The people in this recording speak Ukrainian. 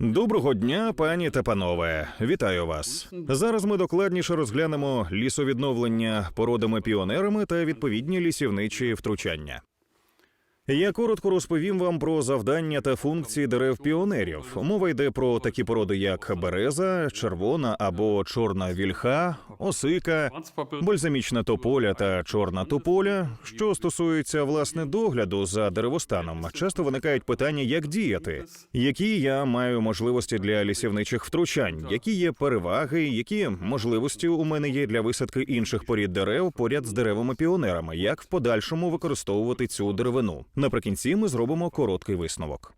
Доброго дня, пані та панове. Вітаю вас. Зараз ми докладніше розглянемо лісовідновлення породами піонерами та відповідні лісівничі втручання. Я коротко розповім вам про завдання та функції дерев піонерів. Мова йде про такі породи, як береза, червона або чорна вільха, осика, бальзамічна тополя та чорна тополя. Що стосується власне догляду за деревостаном, часто виникають питання, як діяти, які я маю можливості для лісівничих втручань, які є переваги, які можливості у мене є для висадки інших порід дерев поряд з деревами піонерами, як в подальшому використовувати цю деревину. Наприкінці ми зробимо короткий висновок.